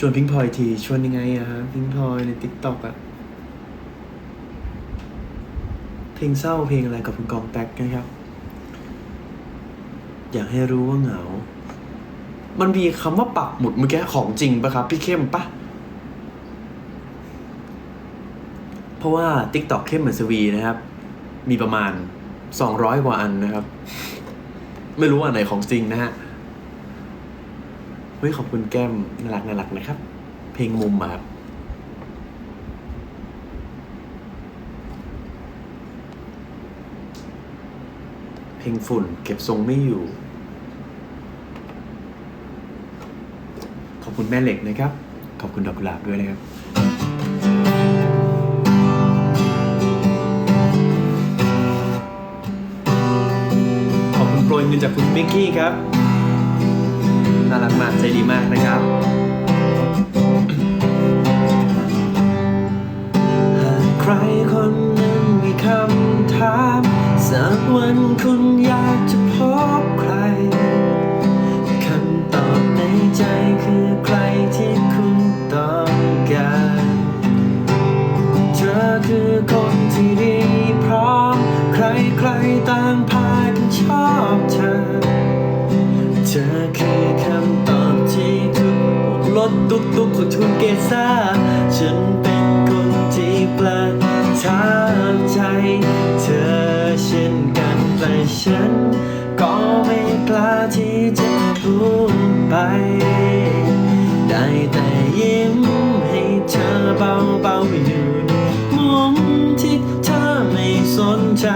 ชวนพิงพลอยทีชวนยังไงอะฮะพิงพลอยในติ๊กต็อกอะเพลงเศร้าเพลงอะไรกับคุณกองแตกนะครับ อยากให้รู้ว่าเหงา มันมีคำว่าปักหมุดเมื่อกี้ของจริงปะครับ พี่เข้มปะเพราะว่า TikTok เข้มเหมือนสวีนะครับ มีประมาณ 200 กว่าอันนะครับ ไม่รู้อันไหนของจริงนะฮะ เฮ้ยขอบคุณแก้มน่ารักน่ารักนะครับ เพลงมุมอะครับเพลงฝุ่น เก็บทรงไม่อยู่ ขอบคุณแม่เหล็กนะครับ ขอบคุณดอกกุหลาบด้วยนะครับขอบคุณโปรยเงินจากคุณมิกกี้ครับ น่ารักมากใจดีมากนะครับหากใครคนหนึ่งมีคำถามสักวันคุณอยากจะพบใครคำตอบในใจคือใครที่คุณต้องการเธอคือคนที่ดีพร้อมใครๆต่างพ กตุกของทุนเกซ่าฉันเป็นคนที่ประทับใจเธอเช่นกันแต่ฉันก็ไม่กล้าที่จะพูดไป ได้แต่ยิ้มให้เธอเบาๆอยู่ในมุมที่เธอไม่สนใจ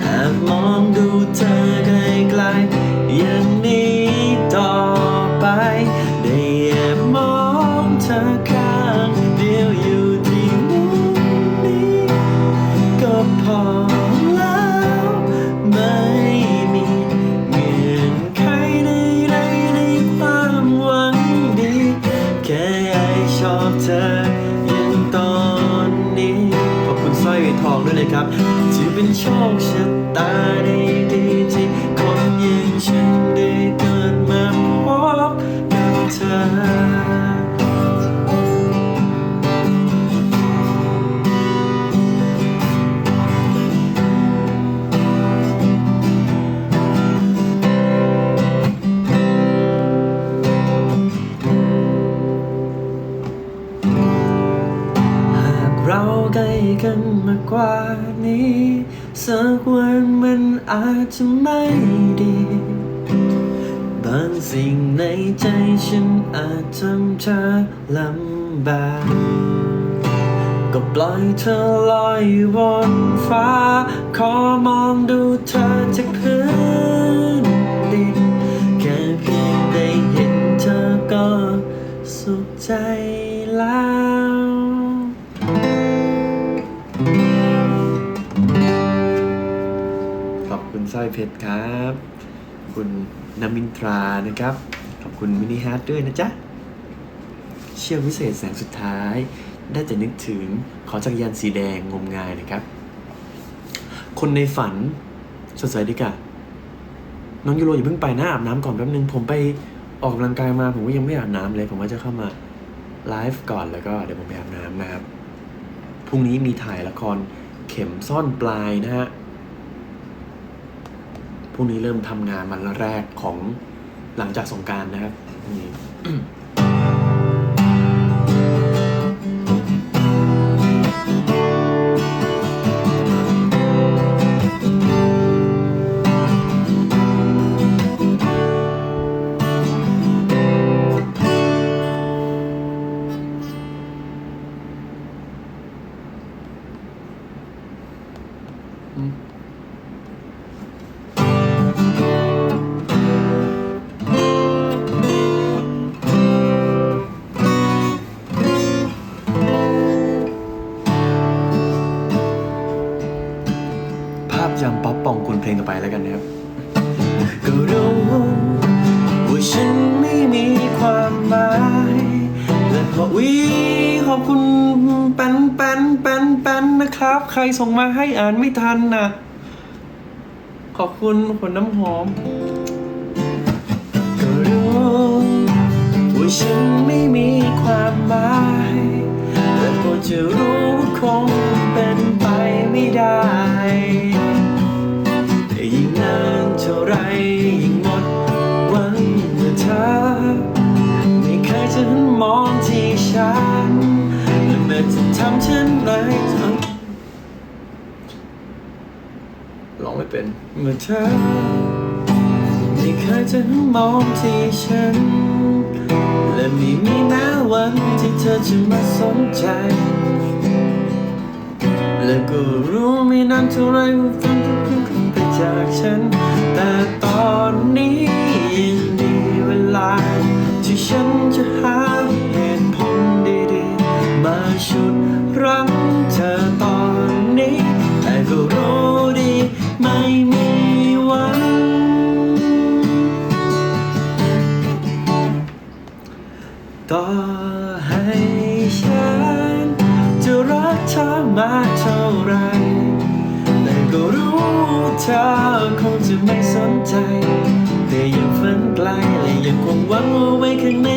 แอบมองดูเธอไกลๆย่าง ร้อยทองด้วยนะครับถือเป็นโชคชะตาดี ใกล้กันมากกว่านี้ สักวันมันอาจจะไม่ดี บางสิ่งในใจฉันอาจทำเธอลำบาก ก็ปล่อยเธอลอยอยู่บนฟ้า ขอมองดูเธอจากพื้นดิน แค่เพียงได้เห็นเธอก็สุขใจแล้ว ร้อยเพชรครับ คุณนามินตรานะครับ ขอบคุณมินิฮาร์ดด้วยนะจ๊ะ เชี่ยววิเศษแสงสุดท้าย ได้แต่นึกถึงขอจักรยานสีแดงงมงายนะครับ คนในฝันสดใสดีกะน้องยูโรอย่าเพิ่งไปนะอาบน้ำก่อนแป๊บนึง ผมไปออกกำลังกายมาผมก็ยังไม่อาบน้ำเลย ผมว่าจะเข้ามาไลฟ์ก่อนแล้วก็เดี๋ยวผมไปอาบน้ำนะครับพรุ่งนี้มีถ่ายละครเข็มซ่อนปลายนะฮะ พรุ่งนี้เริ่มทำงานวันแรกของหลังจากสงการนะครับพรุ่งนี้ ขอบคุณแป้นแป้นแป้นแป้นนะครับ ใครส่งมาให้อ่านไม่ทันนะขอบคุณขนน้ำหอมก็รู้ว่าฉันไม่มีความหมาย แต่ก็จะรู้ว่าคงเป็นไปไม่ได้ เช่นไรทั้งร้องไม่เป็นเมื่อเธอไม่เคยจะมองที่ฉัน และไม่มีแม้วันที่เธอจะมาสนใจ และก็รู้ไม่นานเท่าไรว่าเธอจะขึ้นไปจากฉัน แต่ตอนนี้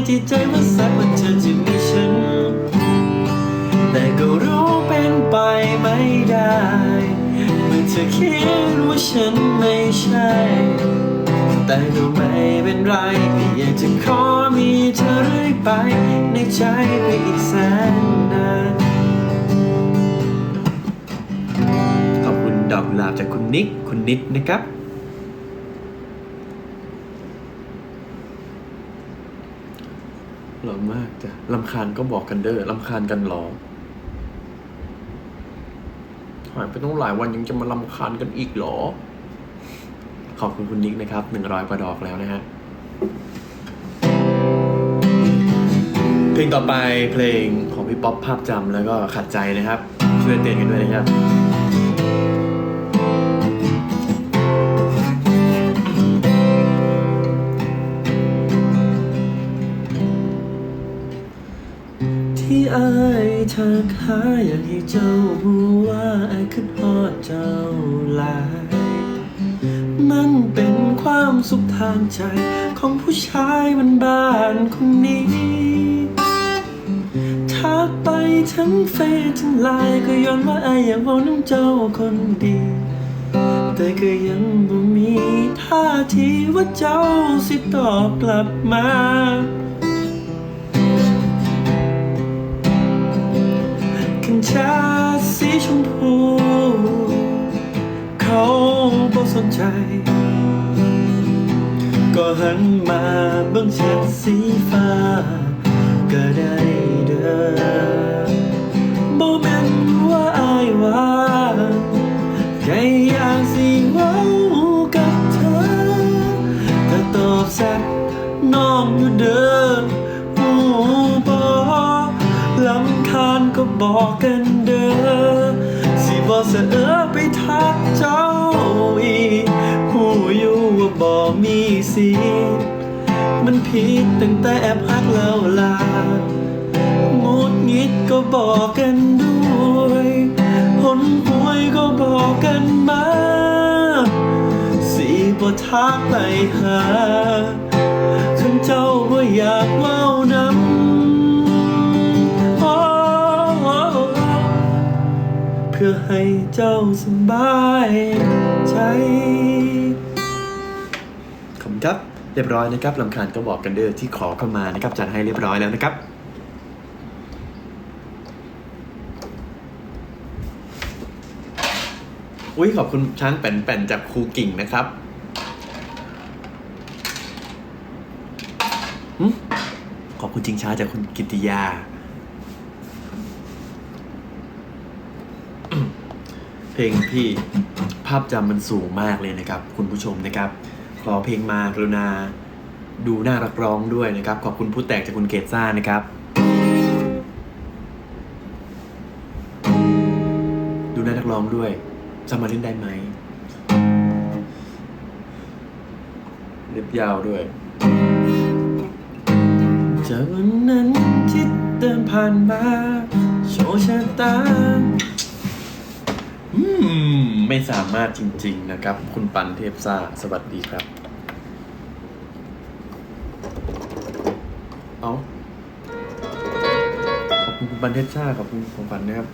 ว้ข้างใจว่าสักวันเธอจะมีฉัน แต่ก็รู้เป็นไปไม่ได้ เมื่อเธอคิดว่าฉันไม่ใช่ แต่ก็ไม่เป็นไรก็อยากจะขอมีเธอเรื่อยไปในใจไปอีกแสนนานขอบคุณดอกกุหลาบจากคุณนิกคุณนิดนะครับ หล่อมากจ้ะลำคาญก็บอกกันเด้อลำคาญกันหรอหายไปต้องหลายวันยังจะมาลำคาญกันอีกเหรอ ขอบคุณคุณนิกนะครับหนึ่งร้อยกว่าดอกแล้วนะฮะ เพลงต่อไปเพลงของพี่ป๊อปภาพจำแล้วก็ขัดใจนะครับ ช่วยเต้นกันด้วยนะครับ เธอขาอยากให้เจ้ารู้ว่าไอายคิดฮอเจ้าหลาย มันเป็นความสุขทางใจของผู้ชายมันบ้านๆคนนี้ทักไปทั้งเฟซทั้งไลน์ก็ย้อนว่าไอายอยากบอกน้ำเจ้าคนดีแต่ก็ยังบ่มีท่าทีว่าเจ้าสิตอบกลับมา ขันชาสีชมพู เขาบ่สนใจ ก็หันมาเบิ่งฉันสีฟ้า ก็ได้เด้อ บอกกันเด้อสิบอเสออไปทักเจ้าอีกหูอยู่ว่าบอมีสิมันผิดตั้งแต่แอบฮักแล้วล่ะงดงิดก็บอกกันด้วยหนหวยก็บอกกันมาสีบ่ทักไปหาคันเจ้าบ่าอยากว้า พื่อให้เจ้าสบายใจขอบคุณครับ เรียบร้อยนะครับลำคาญก็บอกกันเด้อที่ขอเข้ามานะครับจัดให้เรียบร้อยแล้วนะครับ อุ้ยขอบคุณช้างแป่นๆจากครูกิ่งนะครับขอบคุณจริงช้าจากคุณกิติยา เพ ลงพี่ภาพจำมันสูงมากเลยนะครับ คุณผู้ชมนะครับ ขอเพลงมากรุณาดูน่ารักร้องด้วยนะครับ ขอบคุณผู้แตกจากคุณเกตซ่านะครับ ดูน่ารักร้องด้วยจะมาเล่นได้ไหมเล็บยาวด้วยจากวันนั้นที่เดินผ่านมาโชว์ชะตา อืม ไม่สามารถจริง ๆ นะครับ คุณปันเทพซ่า สวัสดีครับ เอาขอบคุณคุณปันเทพซ่าขอบคุณของปันนะครับ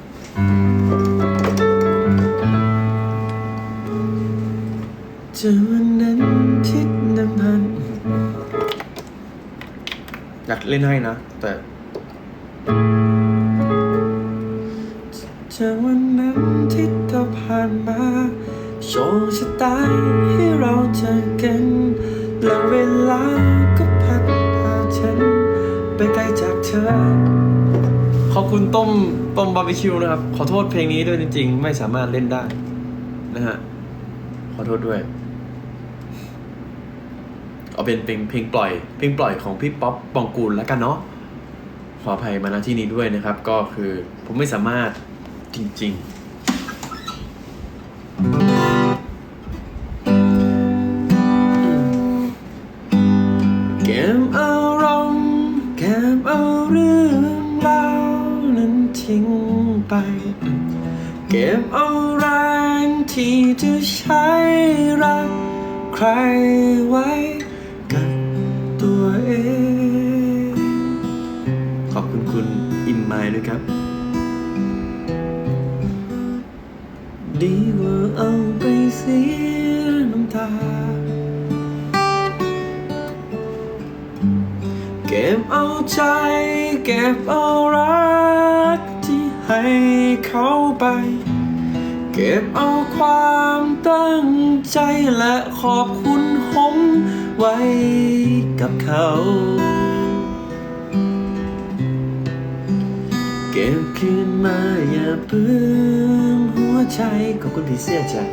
เจอวันนั้นที่นำพันอยากเล่นให้นะ แต่จากวันนั้นที่ ผ่านมา โชคชะตาให้เราเจอกันแล้วเวลาก็พัดพาฉัน ไปไกลจากเธอ ขอบคุณต้มต้มบาร์บีคิวนะครับ ขอโทษเพลงนี้ด้วยจริง ๆ ไม่สามารถเล่นได้ นะฮะ ขอโทษด้วย เอาเป็นเพลงเพลงปล่อย เพลงปล่อยของพี่ป๊อปปองกูลแล้วกันเนาะขออภัยมาณที่นี้ด้วยนะครับ ก็คือผมไม่สามารถจริง ๆ ก็บเอาแรงที่จะใช้รักใครไว้กับตัวเอง ขอบคุณคุณอิมไมล์ด้วยครับ ดีกว่าเอาไปเสียน้ำตา เก็บเอาใจ เก็บเอารักที่ให้เขาไป เก็บเอาความตั้งใจและขอบคุณหมไว้กับเขา เก็บคืนมาอย่าเปื้องหัวใจขอบคุณผีเสื้อจ้ะ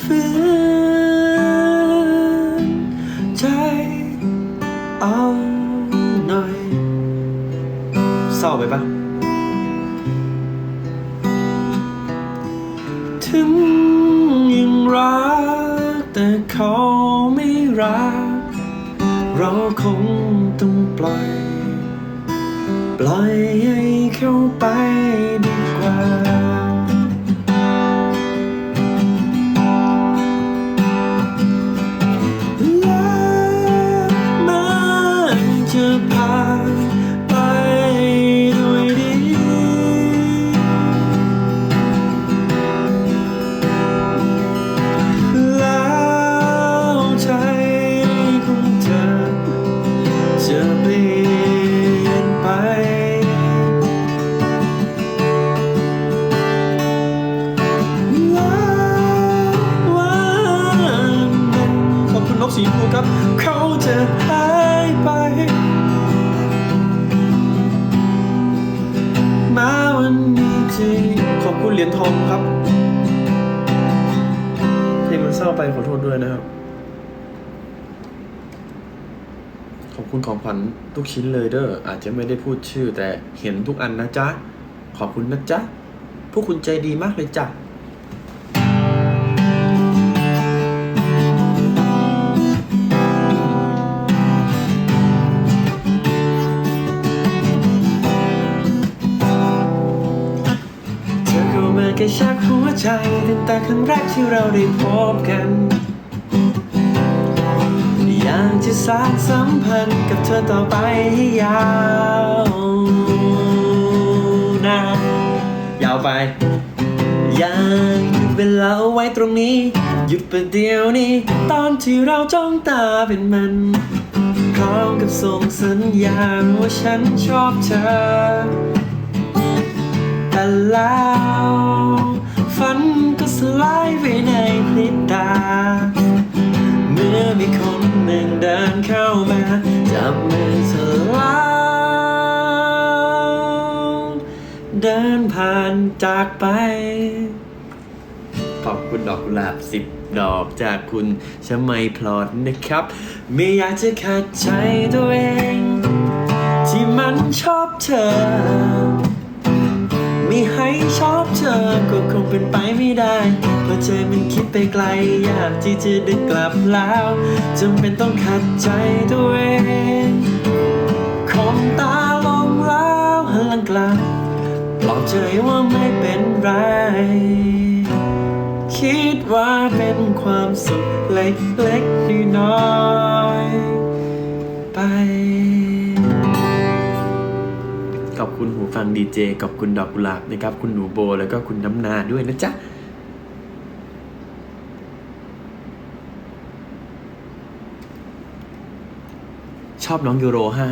ฝืน กับเขาจะหายไป มาวันนี้ทีขอบคุณเหรียญทองครับเพลงมันเศร้าไปขอโทษด้วยนะครับ ขอบคุณของขวัญทุกชิ้นเลยเด้ออาจจะไม่ได้พูดชื่อแต่เห็นทุกอันนะจ๊ะ ขอบคุณนะจ๊ะ พวกคุณใจดีมากเลยจ้ะ เข้ชากหัวใจตั้งแต่ครั้งแรกที่เราได้พบกัน อยากจะสานสัมพันธ์กับเธอต่อไปให้ยาวนานยาวไป อยากหยุดเวลาเอาไว้ตรงนี้ หยุดประเดี๋ยวนี้ ตอนที่เราจ้องตาเป็นมันพร้อมกับส่งสัญญาณว่าฉันชอบเธอ แต่แล้ว ฝันก็สลายไปในพริบตา เมื่อมีคนหนึ่งเดินเข้ามา จับมือเธอแล้วเดินผ่านจากไป ขอบคุณดอกกุหลาบสิบดอกจากคุณชมัยพลอดนะครับ ไม่อยากจะขัดใจตัวเอง ที่มันชอบเธอ ไม่ให้ชอบเธอก็คงเป็นไปไม่ได้ เพราะใจมันคิดไปไกล อยากที่จะดึงกลับแล้วจำเป็นต้องขัดใจตัวเองคมตาลงแล้วหันหลังกลับปลอบใจว่าไม่เป็นไร คิดว่าเป็นความสุขเล็กๆน้อยๆ คุณหูฟังดีเจกับคุณดอกกุหลาบนะครับ คุณหนูโบแล้วก็คุณน้ำนาด้วยนะจ๊ะชอบน้องยูโรห้า